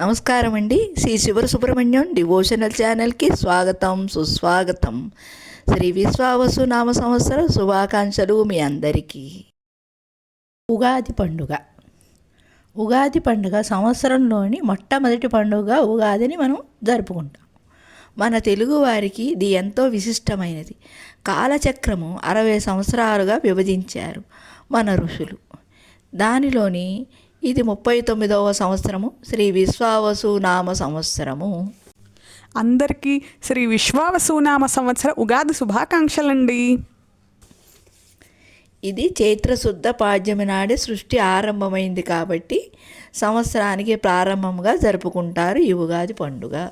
నమస్కారం అండి శ్రీ శివర సుబ్రహ్మణ్యం డివోషనల్ ఛానల్కి స్వాగతం సుస్వాగతం. శ్రీ విశ్వావసు నామ సంవత్సర శుభాకాంక్షలు మీ అందరికీ. ఉగాది పండుగ. ఉగాది పండుగ సంవత్సరంలోని మొట్టమొదటి పండుగ ఉగాదిని మనం జరుపుకుంటాం. మన తెలుగువారికి ఇది ఎంతో విశిష్టమైనది. కాలచక్రము అరవై సంవత్సరాలుగా విభజించారు మన ఋషులు. దానిలోని ఇది ముప్పై తొమ్మిదవ సంవత్సరము. శ్రీ విశ్వావసు నామ సంవత్సరము. అందరికీ శ్రీ విశ్వావసునామ సంవత్సర ఉగాది శుభాకాంక్షలండి. ఇది చైత్రశుద్ధ పాడ్యమి నాడే సృష్టి ఆరంభమైంది కాబట్టి సంవత్సరానికి ప్రారంభంగా జరుపుకుంటారు ఈ ఉగాది పండుగ.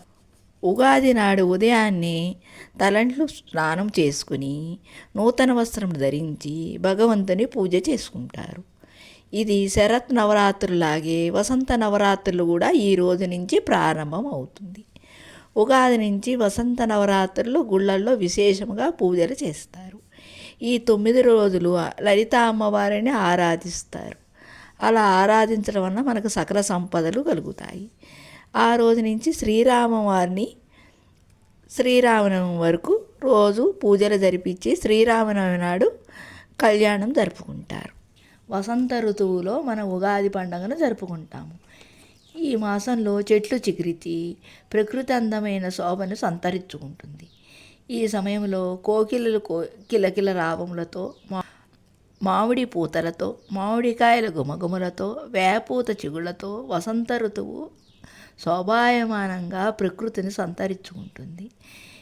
ఉగాది నాడు ఉదయాన్నే తలంట్లు స్నానం చేసుకుని నూతన వస్త్రం ధరించి భగవంతుని పూజ చేసుకుంటారు. ఇది శరత్ నవరాత్రులాగే వసంత నవరాత్రులు కూడా ఈ రోజు నుంచి ప్రారంభం అవుతుంది ఉగాది నుంచి వసంత నవరాత్రులు గుళ్ళల్లో విశేషంగా పూజలు చేస్తారు. ఈ తొమ్మిది రోజులు లలిత అమ్మవారిని ఆరాధిస్తారు. అలా ఆరాధించడం వల్ల మనకు సకల సంపదలు కలుగుతాయి. ఆ రోజు నుంచి శ్రీరామవారిని శ్రీరామనవమి వరకు రోజు పూజలు జరిపించి శ్రీరామనవమి నాడు కళ్యాణం జరుపుకుంటారు. వసంత ఋతువులో మన ఉగాది పండుగను జరుపుకుంటాము. ఈ మాసంలో చెట్లు చిగురితి ప్రకృతి అందమైన శోభను సంతరించుకుంటుంది. ఈ సమయంలో కోకిలలు కో కిలకిల రావములతో మా మామిడి పూతలతో మామిడికాయల గుమగుమలతో వేపూత చిగుళ్ళతో వసంత ఋతువు శోభాయమానంగా ప్రకృతిని సంతరించుకుంటుంది.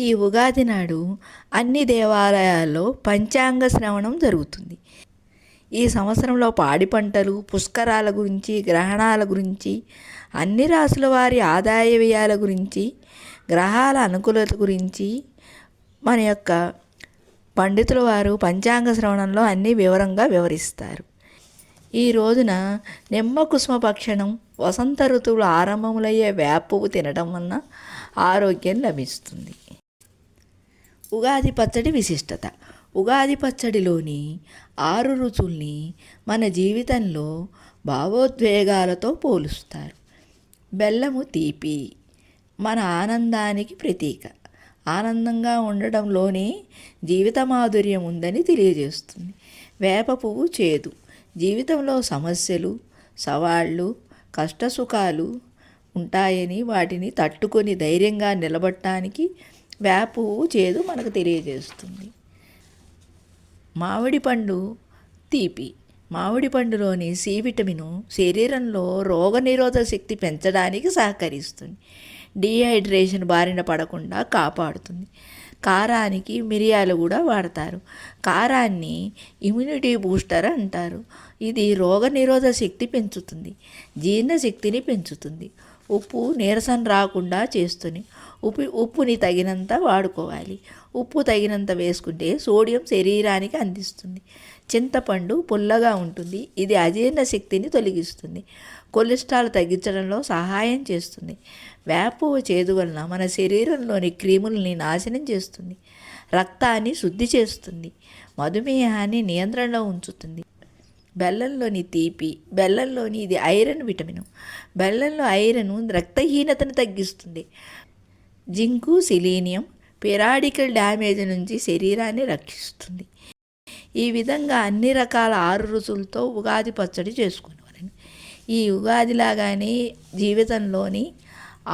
ఈ ఉగాది నాడు అన్ని దేవాలయాల్లో పంచాంగ శ్రవణం జరుగుతుంది. ఈ సంవత్సరంలో పాడి పంటలు పుష్కరాల గురించి గ్రహణాల గురించి అన్ని రాసుల వారి ఆదాయ వ్యయాల గురించి గ్రహాల అనుకూలత గురించి మన యొక్క పండితుల వారు పంచాంగ శ్రవణంలో అన్ని వివరంగా వివరిస్తారు. ఈ రోజున నిమ్మ కుసుమ భక్షణం వసంత ఋతువులు ఆరంభములయ్యే వేప పువ్వు తినడం వలన ఆరోగ్యం లభిస్తుంది. ఉగాది పచ్చడి విశిష్టత. ఉగాది పచ్చడిలోని ఆరు రుచుల్ని మన జీవితంలో భావోద్వేగాలతో పోలుస్తారు. బెల్లము తీపి మన ఆనందానికి ప్రతీక. ఆనందంగా ఉండడంలోనే జీవిత మాధుర్యం ఉందని తెలియజేస్తుంది. వేప పువ్వు చేదు. జీవితంలో సమస్యలు సవాళ్ళు కష్టసుఖాలు ఉంటాయని వాటిని తట్టుకొని ధైర్యంగా నిలబడటానికి వేప పువ్వు చేదు మనకు తెలియజేస్తుంది. మామిడి పండు తీపి. మామిడి పండులోని సి విటమిను శరీరంలో రోగనిరోధక శక్తి పెంచడానికి సహకరిస్తుంది. డీహైడ్రేషన్ బారిన పడకుండా కాపాడుతుంది. కారానికి మిరియాలు కూడా వాడతారు. కారాన్ని ఇమ్యూనిటీ బూస్టర్ అంటారు. ఇది రోగనిరోధక శక్తి పెంచుతుంది. జీర్ణశక్తిని పెంచుతుంది. ఉప్పు నీరసం రాకుండా చేస్తుంది. ఉప్పు ఉప్పుని తగినంత వాడుకోవాలి. ఉప్పు తగినంత వేసుకుంటే సోడియం శరీరానికి అందిస్తుంది. చింతపండు పుల్లగా ఉంటుంది. ఇది అజీర్ణ శక్తిని తొలగిస్తుంది. కొలెస్ట్రాల్ తగ్గించడంలో సహాయం చేస్తుంది. వేపు చేదు వలన మన శరీరంలోని క్రిములని నాశనం చేస్తుంది. రక్తాన్ని శుద్ధి చేస్తుంది. మధుమేహాన్ని నియంత్రణలో ఉంచుతుంది. బెల్లంలోని తీపి బెల్లంలోని ఇది ఐరన్ విటమిన్. బెల్లంలో ఐరన్ రక్తహీనతను తగ్గిస్తుంది. జింకు సిలీనియం పెరాడికల్ డ్యామేజ్ నుంచి శరీరాన్ని రక్షిస్తుంది. ఈ విధంగా అన్ని రకాల ఆరు రుచులతో ఉగాది పచ్చడి చేసుకునేవారండి ఈ ఉగాదిలాగానే జీవితంలోని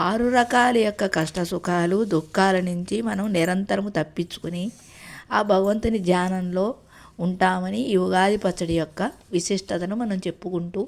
ఆరు రకాల యొక్క కష్ట సుఖాలు దుఃఖాల నుంచి మనం నిరంతరము తప్పించుకుని ఆ భగవంతుని ధ్యానంలో ఉంటామని ఈ ఉగాది పచ్చడి యొక్క విశిష్టతను మనం చెప్పుకుంటూ